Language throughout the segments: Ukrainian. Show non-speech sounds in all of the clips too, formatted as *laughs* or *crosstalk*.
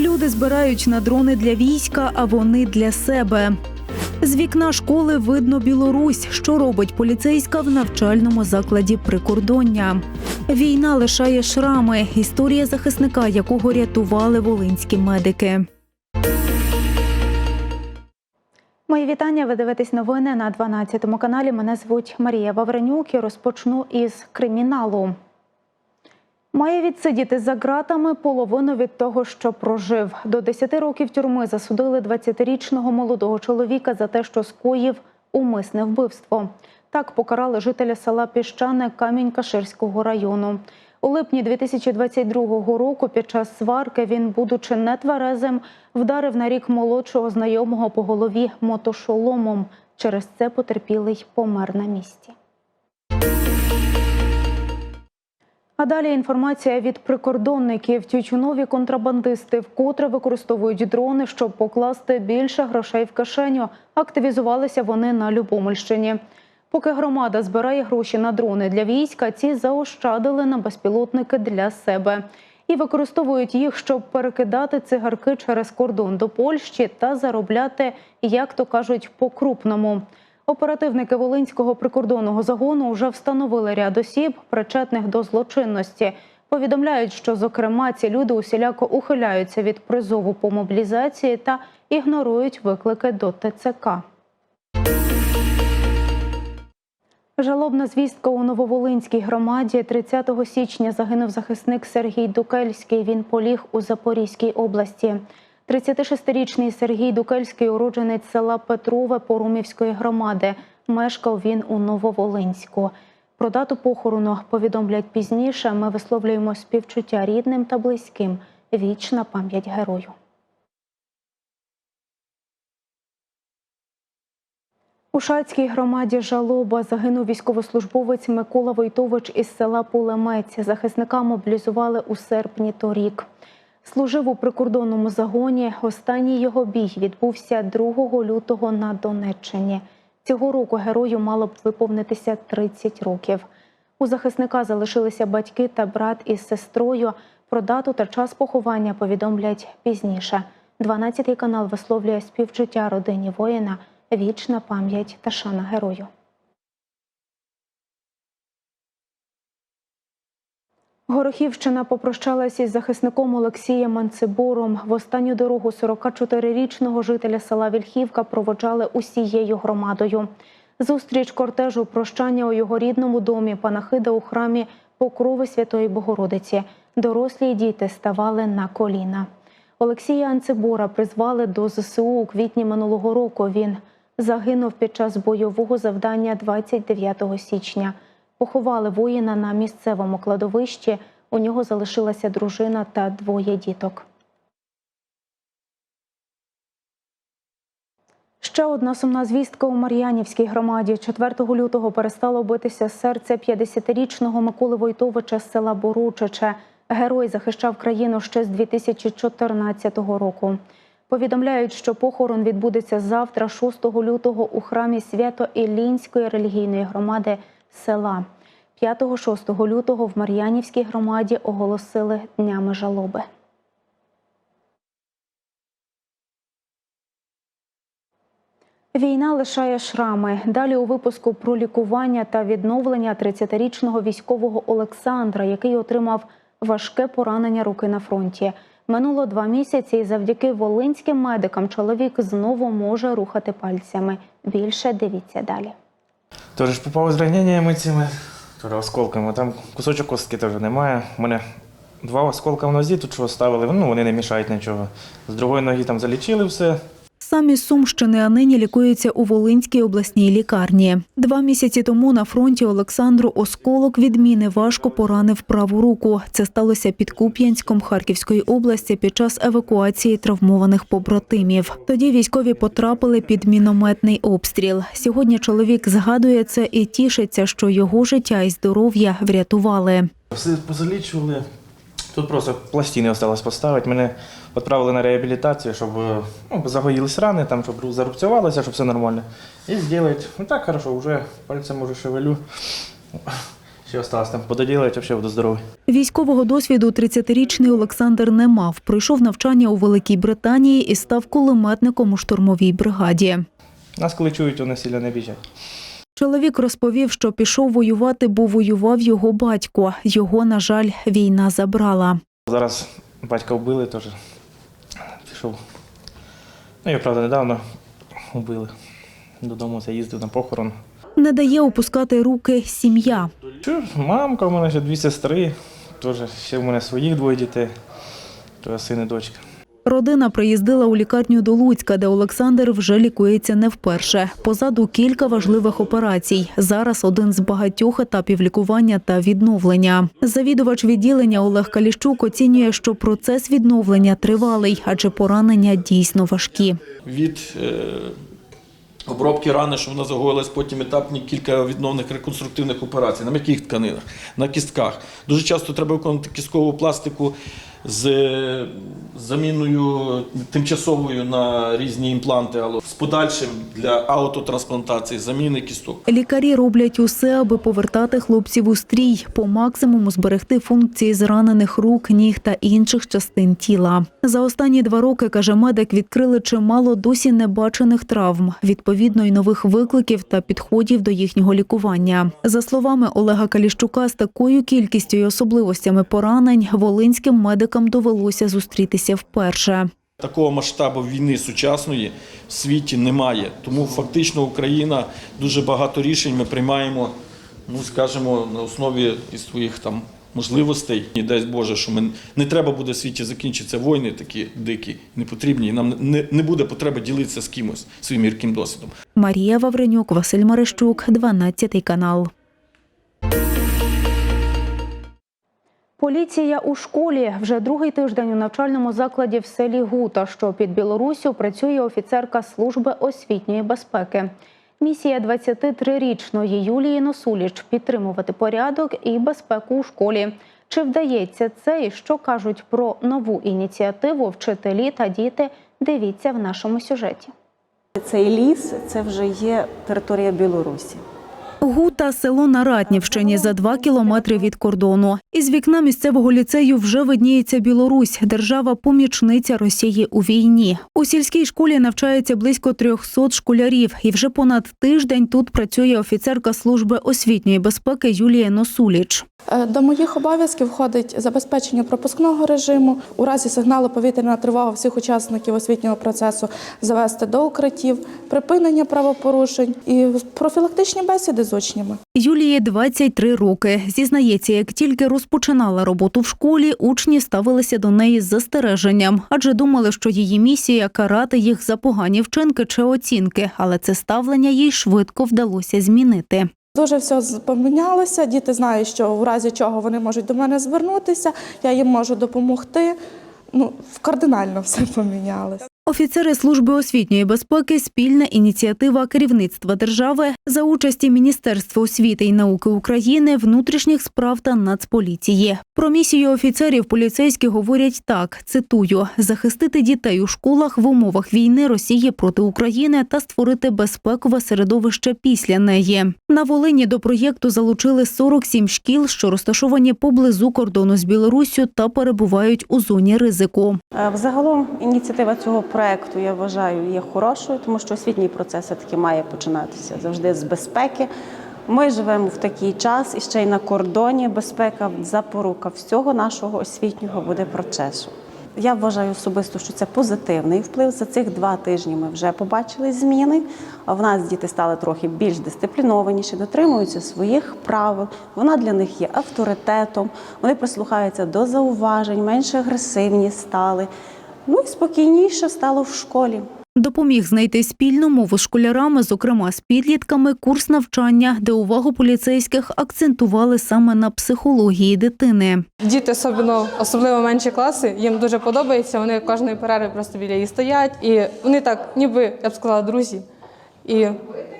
Люди збирають на дрони для війська, а вони для себе. З вікна школи видно Білорусь, що робить поліцейська в навчальному закладі прикордоння. Війна лишає шрами. Історія захисника, якого рятували волинські медики. Мої вітання. Ви дивитесь новини на 12 каналі. Мене звуть Марія Вавренюк і розпочну із криміналу. Має відсидіти за ґратами половину від того, що прожив. До 10 років тюрми засудили 20-річного молодого чоловіка за те, що скоїв умисне вбивство. Так покарали жителя села Піщане Камінь-Каширського району. У липні 2022 року під час сварки він, будучи нетверезим, вдарив на рік молодшого знайомого по голові мотошоломом. Через це потерпілий помер на місці. А далі інформація від прикордонників. Тютюнові контрабандисти вкотре використовують дрони, щоб покласти більше грошей в кишеню. Активізувалися вони на Любомельщині. Поки громада збирає гроші на дрони для війська, ці заощадили на безпілотники для себе і використовують їх, щоб перекидати цигарки через кордон до Польщі та заробляти, як то кажуть, по-крупному. Оперативники Волинського прикордонного загону вже встановили ряд осіб, причетних до злочинності. Повідомляють, що зокрема ці люди усіляко ухиляються від призову по мобілізації та ігнорують виклики до ТЦК. Жалобна звістка у Нововолинській громаді 30 січня загинув захисник Сергій Дукельський. Він поліг у Запорізькій області. 36-річний Сергій Дукельський, уродженець села Петрове Порумівської громади. Мешкав він у Нововолинську. Про дату похорону повідомлять пізніше. Ми висловлюємо співчуття рідним та близьким. Вічна пам'ять герою. У Шацькій громаді Жалоба загинув військовослужбовець Микола Войтович із села Пулемець. Захисника мобілізували у серпні торік. Служив у прикордонному загоні. Останній його бій відбувся 2 лютого на Донеччині. Цього року герою мало б виповнитися 30 років. У захисника залишилися батьки та брат із сестрою. Про дату та час поховання повідомлять пізніше. 12-й канал висловлює співчуття родині воїна, вічна пам'ять та шана герою. Горохівщина попрощалася із захисником Олексієм Манцибуром. В останню дорогу 44-річного жителя села Вільхівка проводжали усією громадою. Зустріч кортежу прощання у його рідному домі панахида у храмі Покрови Святої Богородиці. Дорослі й діти ставали на коліна. Олексія Анцибора призвали до ЗСУ у квітні минулого року. Він загинув під час бойового завдання 29 січня. Поховали воїна на місцевому кладовищі. У нього залишилася дружина та двоє діток. Ще одна сумна звістка у Мар'янівській громаді. 4 лютого перестало битися серце 50-річного Миколи Войтовича з села Боручиче. Герой захищав країну ще з 2014 року. Повідомляють, що похорон відбудеться завтра, 6 лютого, у храмі Свято-Іллінської релігійної громади села. 5-6 лютого в Мар'янівській громаді оголосили днями жалоби. Війна лишає шрами. Далі у випуску про лікування та відновлення 30-річного військового Олександра, який отримав важке поранення руки на фронті. Минуло два місяці, і завдяки волинським медикам чоловік знову може рухати пальцями. Більше дивіться далі. Тож попав з раненнями цими, теж осколками. Там кусочок костки теж немає. У мене два осколка в нозі, тут що ставили, ну вони не мішають нічого. З другої ноги там залічили все. Самі Сумщини, а нині лікується у Волинській обласній лікарні. Два місяці тому на фронті Олександру осколок відміни важко поранив праву руку. Це сталося під Куп'янськом Харківської області під час евакуації травмованих побратимів. Тоді військові потрапили під мінометний обстріл. Сьогодні чоловік згадує це і тішиться, що його життя і здоров'я врятували. Все позалічували. Тут просто пластини залишилось поставити. Мене відправили на реабілітацію, щоб ну, загоїлись рани, там, щоб зарубцювалося, щоб все нормально. І зробити. Ну так, хорошо, вже пальцем уже шевелю. Ще осталось там пододілити, взагалі буду здоровий. Військового досвіду 30-річний Олександр не мав. Пройшов навчання у Великій Британії і став кулеметником у штурмовій бригаді. Нас коли чують, вони сильно не біжать. Чоловік розповів, що пішов воювати, бо воював його батько. Його, на жаль, війна забрала. Зараз батька вбили теж. Пішов. Ну, його, правда, недавно вбили. Додому заїздив на похорон. Не дає опускати руки сім'я. Мамка, у мене ще дві сестри, теж ще в мене своїх двоє дітей, то син і дочка. Родина приїздила у лікарню до Луцька, де Олександр вже лікується не вперше. Позаду кілька важливих операцій. Зараз один з багатьох етапів лікування та відновлення. Завідувач відділення Олег Каліщук оцінює, що процес відновлення тривалий, адже поранення дійсно важкі. від е, обробки рани, що вона загоїлась, потім етапні кілька відновних реконструктивних операцій на м'яких тканинах, на кістках. Дуже часто треба виконувати кісткову пластику з е, заміною тимчасовою на різні імпланти, але з подальшим для аутотрансплантації, заміни кісток. Лікарі роблять усе, аби повертати хлопців у стрій, по максимуму зберегти функції зранених рук, ніг та інших частин тіла. За останні два роки, каже медик, відкрили чимало досі небачених травм, відповідно й нових викликів та підходів до їхнього лікування. За словами Олега Каліщука, з такою кількістю і особливостями поранень волинським медикам довелося зустрітися вперше. Такого масштабу війни сучасної в світі немає. Тому фактично Україна дуже багато рішень ми приймаємо, ну скажімо, на основі із своїх там можливостей. І дай Боже, що ми не треба буде в світі закінчитися війни такі дикі, непотрібні. І нам не, не буде потреби ділитися з кимось своїм гірким досвідом. Марія Вавренюк, Василь Марищук, 12 канал. Поліція у школі вже другий тиждень у навчальному закладі в селі Гута, що під Білоруссю, працює офіцерка служби освітньої безпеки. Місія 23-річної Юлії Носуліч підтримувати порядок і безпеку у школі. Чи вдається це і що кажуть про нову ініціативу вчителі та діти? Дивіться в нашому сюжеті. Цей ліс це вже є територія Білорусі. Гута село на Ратнівщині за два кілометри від кордону. Із вікна місцевого ліцею вже видніється Білорусь, держава помічниця Росії у війні. У сільській школі навчається близько 300 школярів, і вже понад тиждень тут працює офіцерка служби освітньої безпеки Юлія Носуліч. Е, До моїх обов'язків входить забезпечення пропускного режиму, у разі сигналу повітряна тривога всіх учасників освітнього процесу завести до укриттів, припинення правопорушень і профілактичні бесіди з учнями. Юлії 23 роки. Зізнається, як тільки розпочинала роботу в школі, учні ставилися до неї з застереженням, адже думали, що її місія карати їх за погані вчинки чи оцінки, але це ставлення їй швидко вдалося змінити. Дуже все помінялося. Діти знають, що в разі чого вони можуть до мене звернутися, я їм можу допомогти. Ну, кардинально все *laughs* помінялося. Офіцери служби освітньої безпеки спільна ініціатива керівництва держави за участі Міністерства освіти і науки України, внутрішніх справ та нацполіції. Про місію офіцерів поліцейські говорять так: цитую: захистити дітей у школах в умовах війни Росії проти України та створити безпекове середовище після неї. На Волині до проєкту залучили 47 шкіл, що розташовані поблизу кордону з Білоруссю та перебувають у зоні ризику. Е, Взагалом ініціатива цього проекту я вважаю є хорошою, тому що освітній процес таки має починатися завжди з безпеки. Ми живемо в такий час і ще й на кордоні. Безпека запорука всього нашого освітнього буде процесу. Я вважаю особисто, що це позитивний вплив. За цих два тижні ми вже побачили зміни. В нас діти стали трохи більш дисциплінованіші, дотримуються своїх правил. Вона для них є авторитетом. Вони прислухаються до зауважень, менш агресивні стали. Ну і спокійніше стало в школі. Допоміг знайти спільну мову з школярами, зокрема з підлітками, курс навчання, де увагу поліцейських акцентували саме на психології дитини. Діти, особливо, особливо менші класи, їм дуже подобається. Вони кожної перерви просто біля її стоять, і вони так, ніби я б сказала, друзі. І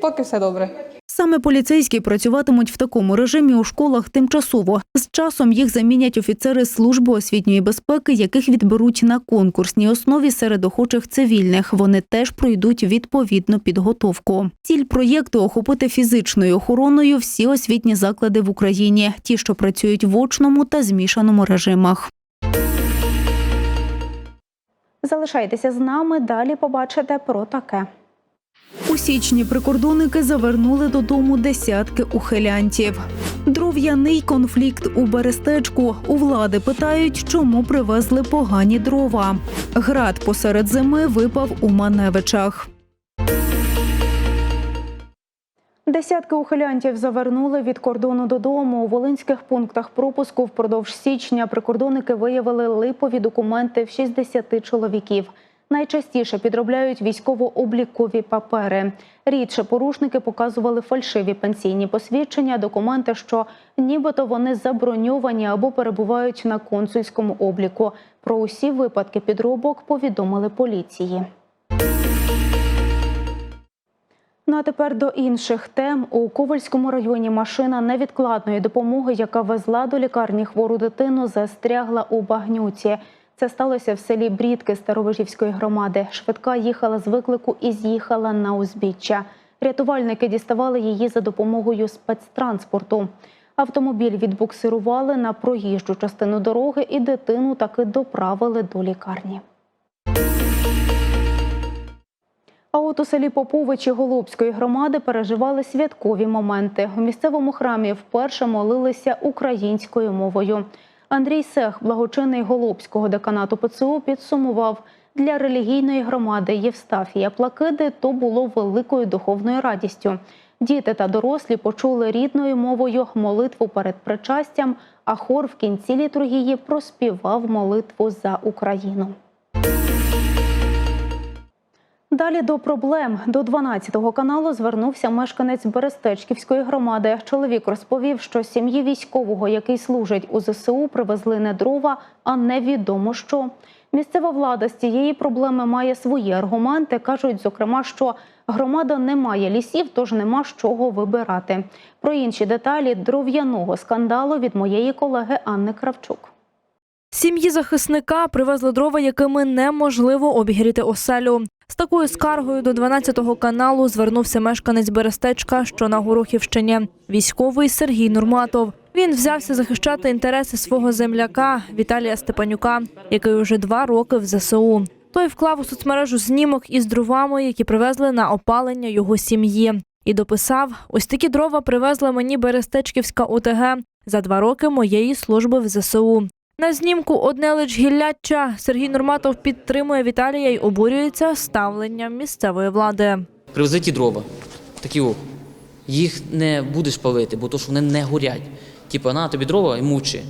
поки все добре. Саме поліцейські працюватимуть в такому режимі у школах тимчасово. З часом їх замінять офіцери служби освітньої безпеки, яких відберуть на конкурсній основі серед охочих цивільних. Вони теж пройдуть відповідну підготовку. Ціль проєкту охопити фізичною охороною всі освітні заклади в Україні, ті, що працюють в очному та змішаному режимах. Залишайтеся з нами. Далі побачите про таке. У січні прикордонники завернули додому десятки ухилянтів. Дров'яний конфлікт у Берестечку. У влади питають, чому привезли погані дрова. Град посеред зими випав у Маневичах. Десятки ухилянтів завернули від кордону додому. У волинських пунктах пропуску впродовж січня прикордонники виявили липові документи в 60 чоловіків. Найчастіше підробляють військово-облікові папери. Рідше порушники показували фальшиві пенсійні посвідчення, документи, що нібито вони заброньовані або перебувають на консульському обліку. Про усі випадки підробок повідомили поліції. Ну а тепер до інших тем у Ковальському районі машина невідкладної допомоги, яка везла до лікарні хвору дитину, застрягла у багнюці. Це сталося в селі Брідки Старовижівської громади. Швидка їхала з виклику і з'їхала на узбіччя. Рятувальники діставали її за допомогою спецтранспорту. Автомобіль відбуксирували на проїжджу частину дороги, і дитину таки доправили до лікарні. А от у селі Поповичі Голубської громади переживали святкові моменти. У місцевому храмі вперше молилися українською мовою. Андрій Сех, благочинний Голубського деканату ПЦУ, підсумував для релігійної громади Євстафія Плакиди то було великою духовною радістю. Діти та дорослі почули рідною мовою молитву перед причастям, а хор в кінці літургії проспівав молитву за Україну. Далі до проблем. До 12-го каналу звернувся мешканець Берестечківської громади. Чоловік розповів, що сім'ї військового, який служить у ЗСУ, привезли не дрова, а невідомо що. Місцева влада з цієї проблеми має свої аргументи. кажуть, зокрема, що громада не має лісів, тож нема з чого вибирати. Про інші деталі дров'яного скандалу від моєї колеги Анни Кравчук. Сім'ї захисника привезли дрова, якими неможливо обігріти оселю. З такою скаргою до 12-го каналу звернувся мешканець Берестечка, що на Горохівщині, військовий Сергій Нурматов. Він взявся захищати інтереси свого земляка Віталія Степанюка, який уже два роки в ЗСУ. Той вклав у соцмережу знімок із дровами, які привезли на опалення його сім'ї, і дописав: ось такі дрова привезла мені Берестечківська ОТГ за два роки моєї служби в ЗСУ. На знімку одне лиш гілляча Сергій Нурматов підтримує Віталія й обурюється ставленням місцевої влади. Привези ті дрова. Такі о. Їх не будеш палити, бо то, що вони не горять. Типа, на тобі дрова і мучи.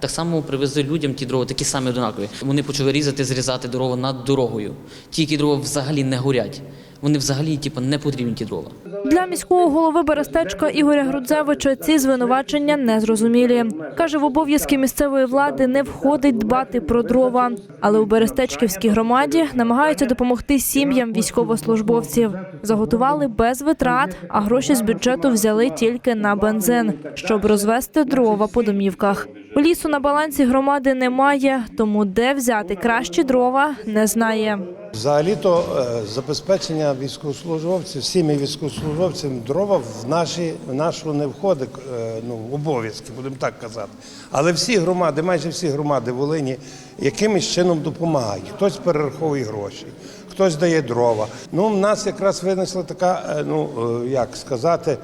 Так само привези людям ті дрова, такі самі однакові. Вони почали різати, зрізати дрова над дорогою. Ті, які дрова взагалі не горять. Вони взагалі, типу, не потрібні ті дрова. Для міського голови Берестечка Ігоря Грудзевича ці звинувачення незрозумілі. Каже, в обов'язки місцевої влади не входить дбати про дрова, але у Берестечківській громаді намагаються допомогти сім'ям військовослужбовців. Заготували без витрат, а гроші з бюджету взяли тільки на бензин, щоб розвести дрова по домівках. Лісу на балансі громади немає, тому де взяти кращі дрова не знає. Взагалі-то е, забезпечення військовослужбовців, всіми військовослужбовцями дрова в наші в нашу не входить е, ну, обов'язки, будемо так казати. Але всі громади, майже всі громади Волині якимось чином допомагають. Хтось перераховує гроші, хтось дає дрова. Ну, в нас якраз винесла така, е, ну як сказати,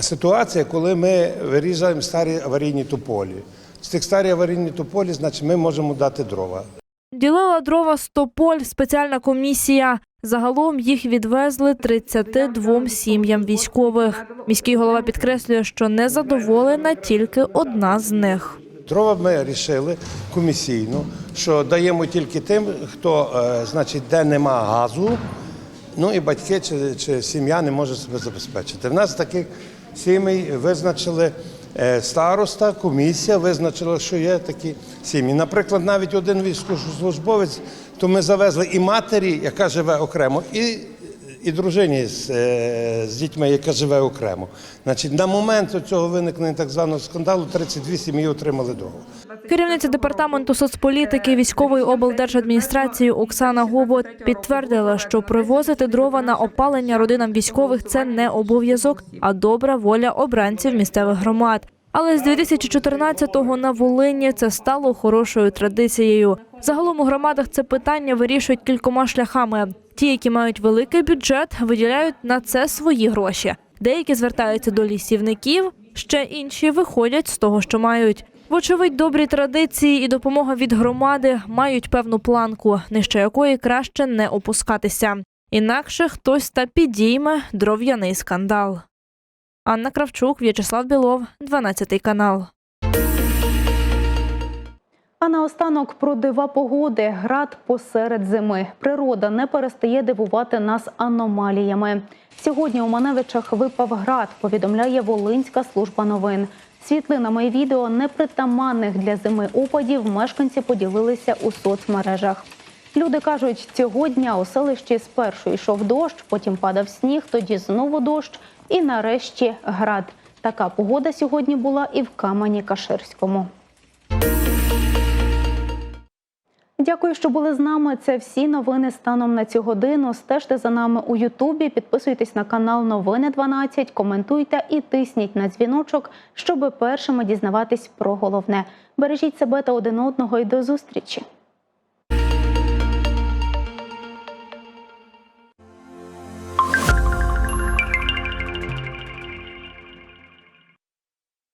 ситуація, коли ми вирізаємо старі аварійні тополі. З тих старі аварійні тополі, значить, ми можемо дати дрова. Ділила дрова Стополь спеціальна комісія. Загалом їх відвезли 32 сім'ям військових. Міський голова підкреслює, що не задоволена тільки одна з них. Дрова ми вирішили комісійно, що даємо тільки тим, хто, е, значить, де нема газу, ну і батьки чи, чи сім'я не може себе забезпечити. В нас таких сімей визначили староста, комісія визначила, що є такі сім'ї. Наприклад, навіть один військовослужбовець, то ми завезли і матері, яка живе окремо, і, і дружині з, е, з дітьми, яка живе окремо. Значить, на момент цього виникнення так званого скандалу 32 сім'ї отримали договор. Керівниця департаменту соцполітики військової облдержадміністрації Оксана Гобот підтвердила, що привозити дрова на опалення родинам військових це не обов'язок, а добра воля обранців місцевих громад. Але з 2014-го на Волині це стало хорошою традицією. Загалом у громадах це питання вирішують кількома шляхами. Ті, які мають великий бюджет, виділяють на це свої гроші. Деякі звертаються до лісівників, ще інші виходять з того, що мають. Вочевидь, добрі традиції і допомога від громади мають певну планку, нижче якої краще не опускатися. Інакше хтось та підійме дров'яний скандал. Анна Кравчук, В'ячеслав Білов, 12 канал. А наостанок про дива погоди. Град посеред зими. Природа не перестає дивувати нас аномаліями. Сьогодні у Маневичах випав град, повідомляє Волинська служба новин. Світлинами і відео непритаманних для зими опадів мешканці поділилися у соцмережах. Люди кажуть, цього дня у селищі спершу йшов дощ, потім падав сніг, тоді знову дощ і нарешті град. Така погода сьогодні була і в Камені Каширському. Дякую, що були з нами. Це всі новини станом на цю годину. Стежте за нами у Ютубі, підписуйтесь на канал Новини 12, коментуйте і тисніть на дзвіночок, щоб першими дізнаватись про головне. Бережіть себе та один одного і до зустрічі.